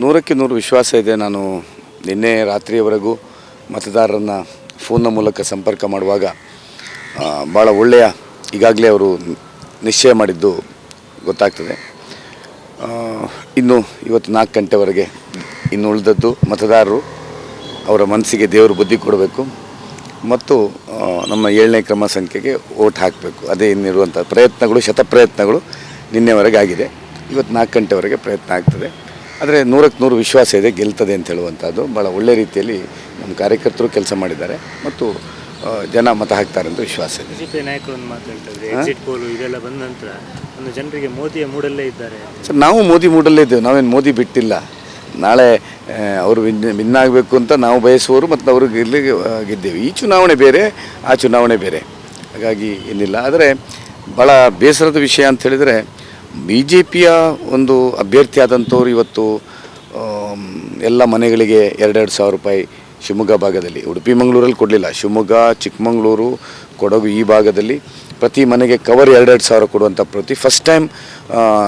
ನೂರಕ್ಕೆ ನೂರು ವಿಶ್ವಾಸ ಇದೆ. ನಾನು ನಿನ್ನೆ ರಾತ್ರಿಯವರೆಗೂ ಮತದಾರರನ್ನು ಫೋನ್ನ ಮೂಲಕ ಸಂಪರ್ಕ ಮಾಡುವಾಗ ಭಾಳ ಒಳ್ಳೆಯ, ಈಗಾಗಲೇ ಅವರು ನಿಶ್ಚಯ ಮಾಡಿದ್ದು ಗೊತ್ತಾಗ್ತದೆ. ಇನ್ನು ಇವತ್ತು ನಾಲ್ಕು ಗಂಟೆವರೆಗೆ ಇನ್ನು ಉಳಿದದ್ದು ಮತದಾರರು, ಅವರ ಮನಸ್ಸಿಗೆ ದೇವರು ಬುದ್ಧಿ ಕೊಡಬೇಕು ಮತ್ತು ನಮ್ಮ ಏಳನೇ ಕ್ರಮ ಸಂಖ್ಯೆಗೆ ಓಟ್ ಹಾಕಬೇಕು. ಅದೇ ಇನ್ನಿರುವಂಥ ಪ್ರಯತ್ನಗಳು, ಶತಪ್ರಯತ್ನಗಳು ನಿನ್ನೆವರೆಗೆ ಆಗಿದೆ. ಇವತ್ತು ನಾಲ್ಕು ಗಂಟೆವರೆಗೆ ಪ್ರಯತ್ನ ಆಗ್ತದೆ. ಆದರೆ ನೂರಕ್ಕೆ ನೂರು ವಿಶ್ವಾಸ ಇದೆ ಗೆಲ್ತದೆ ಅಂತ ಹೇಳುವಂಥದ್ದು ಭಾಳ ಒಳ್ಳೆ ರೀತಿಯಲ್ಲಿ ನಮ್ಮ ಕಾರ್ಯಕರ್ತರು ಕೆಲಸ ಮಾಡಿದ್ದಾರೆ. ಮತ್ತು ಜನ ಮತ ಹಾಕ್ತಾರೆ ಅಂತ ವಿಶ್ವಾಸ ಇದೆ. ಬಿಜೆಪಿ ನಾಯಕರು ಮಾತಾಡ್ತಾರೆ ಎಕ್ಸಿಟ್ ಪೋಲು ಇದೆಲ್ಲ ಬಂದ ನಂತರ ಒಂದು ಜನರಿಗೆ ಮೋದಿಯ ಮೂಡಲ್ಲೇ ಇದ್ದಾರೆ. ಸರ್ ನಾವು ಮೋದಿ ಮೂಡಲ್ಲೇ ಇದ್ದೇವೆ. ನಾವೇನು ಮೋದಿ ಬಿಟ್ಟಿಲ್ಲ. ನಾಳೆ ಅವರು ವಿನ್ ವಿನ್ ಆಗಬೇಕು ಅಂತ ನಾವು ಬಯಸುವವರು ಮತ್ತು ಅವರು ಗೆಲ್ಲಿ ಆ, ಗೆದ್ದೇವೆ. ಈ ಚುನಾವಣೆ ಬೇರೆ ಆ ಚುನಾವಣೆ ಬೇರೆ. ಹಾಗಾಗಿ ಏನಿಲ್ಲ. ಆದರೆ ಭಾಳ ಬೇಸರದ ವಿಷಯ ಅಂತ ಹೇಳಿದರೆ ಬಿ ಜೆ ಪಿಯ ಒಂದು ಅಭ್ಯರ್ಥಿಯಾದಂಥವ್ರು ಇವತ್ತು ಎಲ್ಲ ಮನೆಗಳಿಗೆ ಎರಡೆರಡು ಸಾವಿರ ರೂಪಾಯಿ ಶಿವಮೊಗ್ಗ ಭಾಗದಲ್ಲಿ. ಉಡುಪಿ, ಮಂಗಳೂರಲ್ಲಿ ಕೊಡಲಿಲ್ಲ. ಶಿವಮೊಗ್ಗ, ಚಿಕ್ಕಮಗಳೂರು ಕೊಡಗು ಈ ಭಾಗದಲ್ಲಿ ಪ್ರತಿ ಮನೆಗೆ ಕವರ್ ಎರಡೆರಡು ಸಾವಿರ ಕೊಡುವಂಥ ಪ್ರತಿ ಫಸ್ಟ್ ಟೈಮ್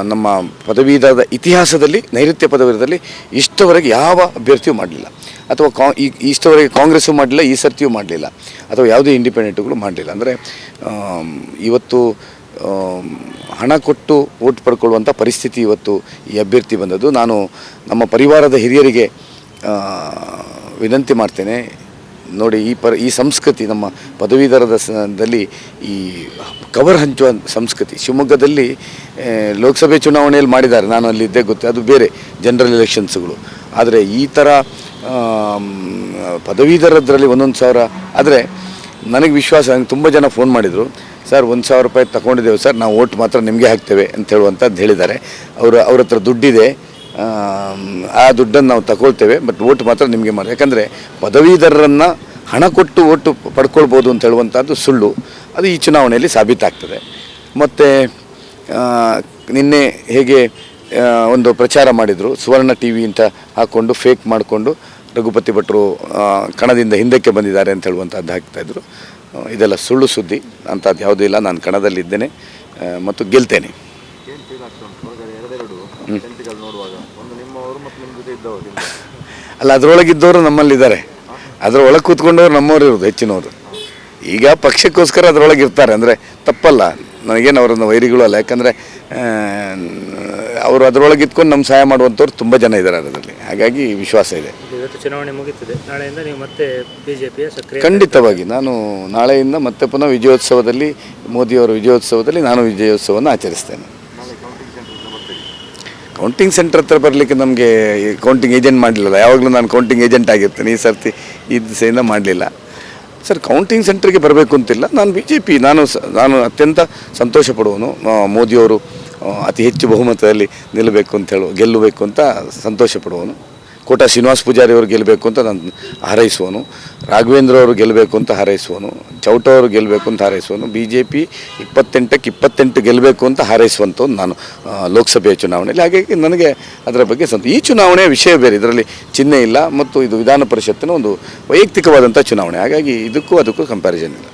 ನಮ್ಮ ಪದವೀಧರದ ಇತಿಹಾಸದಲ್ಲಿ, ನೈಋತ್ಯ ಪದವೀಧರದಲ್ಲಿ ಇಷ್ಟವರೆಗೆ ಯಾವ ಅಭ್ಯರ್ಥಿಯೂ ಮಾಡಲಿಲ್ಲ. ಅಥವಾ ಕಾ, ಈ, ಇಷ್ಟವರೆಗೆ ಕಾಂಗ್ರೆಸ್ಸು ಮಾಡಲಿಲ್ಲ, ಈ ಸರ್ತಿಯೂ ಮಾಡಲಿಲ್ಲ. ಅಥವಾ ಯಾವುದೇ ಇಂಡಿಪೆಂಡೆಂಟ್ಗಳು ಮಾಡಲಿಲ್ಲ. ಅಂದರೆ ಇವತ್ತು ಹಣ ಕೊಟ್ಟು ಓಟ್ ಪಡ್ಕೊಳ್ಳುವಂಥ ಪರಿಸ್ಥಿತಿ ಇವತ್ತು ಈ ಅಭ್ಯರ್ಥಿ ಬಂದದ್ದು. ನಾನು ನಮ್ಮ ಪರಿವಾರದ ಹಿರಿಯರಿಗೆ ವಿನಂತಿ ಮಾಡ್ತೇನೆ. ನೋಡಿ, ಈ ಪರ, ಈ ಸಂಸ್ಕೃತಿ ನಮ್ಮ ಪದವೀಧರದ ಸ- ದಲ್ಲಿ ಈ ಕವರ್ ಹಂಚುವ ಸಂಸ್ಕೃತಿ. ಶಿವಮೊಗ್ಗದಲ್ಲಿ ಲೋಕಸಭೆ ಚುನಾವಣೆಯಲ್ಲಿ ಮಾಡಿದ್ದಾರೆ. ನಾನು ಅಲ್ಲಿದ್ದೆ, ಗೊತ್ತೆ, ಅದು ಬೇರೆ ಜನರಲ್ ಎಲೆಕ್ಷನ್ಸ್ಗಳು. ಆದರೆ ಈ ಥರ ಪದವೀಧರದ್ರಲ್ಲಿ ಒಂದೊಂದು ಸಾವಿರ, ಆದರೆ ನನಗೆ ವಿಶ್ವಾಸ ನನಗೆ ತುಂಬ ಜನ ಫೋನ್ ಮಾಡಿದರು. ಸರ್, ಒಂದು ಸಾವಿರ ರೂಪಾಯಿ ತಗೊಂಡಿದ್ದೇವೆ, ಸರ್, ನಾವು ಓಟ್ ಮಾತ್ರ ನಿಮಗೆ ಹಾಕ್ತೇವೆ ಅಂತ ಹೇಳುವಂಥದ್ದು ಹೇಳಿದ್ದಾರೆ. ಅವರು, ಅವ್ರ ಹತ್ರ ದುಡ್ಡಿದೆ ಆ ದುಡ್ಡನ್ನು ನಾವು ತಗೊಳ್ತೇವೆ, ಬಟ್ ಓಟ್ ಮಾತ್ರ ನಿಮಗೆ ಮಾಡಿ ಯಾಕಂದರೆ ಪದವೀಧರರನ್ನು ಹಣ ಕೊಟ್ಟು ಓಟು ಪಡ್ಕೊಳ್ಬೋದು ಅಂತ ಹೇಳುವಂಥದ್ದು ಸುಳ್ಳು. ಅದು ಈ ಚುನಾವಣೆಯಲ್ಲಿ ಸಾಬೀತಾಗ್ತದೆ. ಮತ್ತು ನಿನ್ನೆ ಹೇಗೆ ಒಂದು ಪ್ರಚಾರ ಮಾಡಿದರು, ಸುವರ್ಣ ಟಿ ವಿ ಅಂತ ಹಾಕ್ಕೊಂಡು ಫೇಕ್ ಮಾಡಿಕೊಂಡು ರಘುಪತಿ ಭಟ್ರು ಕಣದಿಂದ ಹಿಂದಕ್ಕೆ ಬಂದಿದ್ದಾರೆ ಅಂತ ಹೇಳುವಂಥದ್ದು ಹಾಕ್ತಾಯಿದ್ರು ಇದೆಲ್ಲ ಸುಳ್ಳು ಸುದ್ದಿ. ಅಂಥದ್ದು ಯಾವುದೂ ಇಲ್ಲ. ನಾನು ಕಣದಲ್ಲಿದ್ದೇನೆ. ಮತ್ತು ಗೆಲ್ತೇನೆ. ಅಲ್ಲ, ಅದರೊಳಗಿದ್ದವರು ನಮ್ಮಲ್ಲಿದ್ದಾರೆ. ಅದರ ಒಳಗೆ ಕೂತ್ಕೊಂಡವ್ರು ನಮ್ಮವ್ರು ಇರೋದು, ಹೆಚ್ಚಿನವರು. ಈಗ ಪಕ್ಷಕ್ಕೋಸ್ಕರ ಅದರೊಳಗೆ ಇರ್ತಾರೆ. ಅಂದರೆ ತಪ್ಪಲ್ಲ. ನನಗೇನು ಅವರನ್ನು ವೈರಿಗಳು ಅಲ್ಲ. ಯಾಕಂದರೆ ಅವರು ಅದರೊಳಗೆ ಇದ್ಕೊಂಡು ನಮ್ಮ ಸಹಾಯ ಮಾಡುವಂಥವ್ರು ತುಂಬ ಜನ ಇದ್ದಾರೆ ಅದರಲ್ಲಿ. ಹಾಗಾಗಿ ವಿಶ್ವಾಸ ಇದೆ. ಇವತ್ತು ಚುನಾವಣೆ ಮುಗೀತದೆ. ನಾಳೆಯಿಂದ ನೀವು ಮತ್ತೆ ಬಿಜೆಪಿಯ ಸಕ್ರಿಯ ಖಂಡಿತವಾಗಿ ನಾನು ನಾಳೆಯಿಂದ ಮತ್ತೆ ಪುನಃ ವಿಜಯೋತ್ಸವದಲ್ಲಿ, ಮೋದಿಯವರ ವಿಜಯೋತ್ಸವದಲ್ಲಿ ನಾನು ವಿಜಯೋತ್ಸವವನ್ನು ಆಚರಿಸ್ತೇನೆ. ಕೌಂಟಿಂಗ್ ಸೆಂಟರ್ ಹತ್ರ ಬರಲಿಕ್ಕೆ ನಮಗೆ ಕೌಂಟಿಂಗ್ ಏಜೆಂಟ್ ಮಾಡಲಿಲ್ಲ ಯಾವಾಗಲೂ ನಾನು ಕೌಂಟಿಂಗ್ ಏಜೆಂಟ್ ಆಗಿರ್ತೇನೆ. ಈ ಸರ್ತಿ ಈ ದಿಸೆಯಿಂದ ಮಾಡಲಿಲ್ಲ. ಸರ್ ಕೌಂಟಿಂಗ್ ಸೆಂಟ್ರಿಗೆ ಬರಬೇಕು ಅಂತಿಲ್ಲ. ನಾನು ಬಿ ಜೆ ಪಿ ನಾನು ನಾನು ಅತ್ಯಂತ ಸಂತೋಷ ಪಡುವನು ಮೋದಿಯವರು ಅತಿ ಹೆಚ್ಚು ಬಹುಮತದಲ್ಲಿ ನಿಲ್ಲಬೇಕು ಅಂತ ಹೇಳು, ಗೆಲ್ಲಬೇಕು ಅಂತ ಸಂತೋಷ ಪಡುವನು ಕೋಟ ಶ್ರೀನಿವಾಸ ಪೂಜಾರಿ ಅವರು ಗೆಲ್ಲಬೇಕು ಅಂತ ನಾನು ಹಾರೈಸುವನು. ರಾಘವೇಂದ್ರ ಅವರು ಗೆಲ್ಲಬೇಕು ಅಂತ ಹಾರೈಸುವನು. ಚೌಟ ಅವರು ಗೆಲ್ಲಬೇಕು ಅಂತ ಹಾರೈಸುವನು. ಬಿ ಜೆ ಪಿ ಇಪ್ಪತ್ತೆಂಟಕ್ಕೆ ಇಪ್ಪತ್ತೆಂಟು ಗೆಲ್ಲಬೇಕು ಅಂತ ಹಾರೈಸುವಂಥದ್ದು ನಾನು ಲೋಕಸಭೆಯ ಚುನಾವಣೆಯಲ್ಲಿ. ಹಾಗಾಗಿ ನನಗೆ ಅದರ ಬಗ್ಗೆ ಸಂತ ಈ ಚುನಾವಣೆಯ ವಿಷಯ ಬೇರೆ, ಇದರಲ್ಲಿ ಚಿಹ್ನೆ ಇಲ್ಲ ಮತ್ತು ಇದು ವಿಧಾನ ಪರಿಷತ್ತಿನ ಒಂದು ವೈಯಕ್ತಿಕವಾದಂಥ ಚುನಾವಣೆ. ಹಾಗಾಗಿ ಇದಕ್ಕೂ ಅದಕ್ಕೂ ಕಂಪ್ಯಾರಿಸನ್ ಇಲ್ಲ.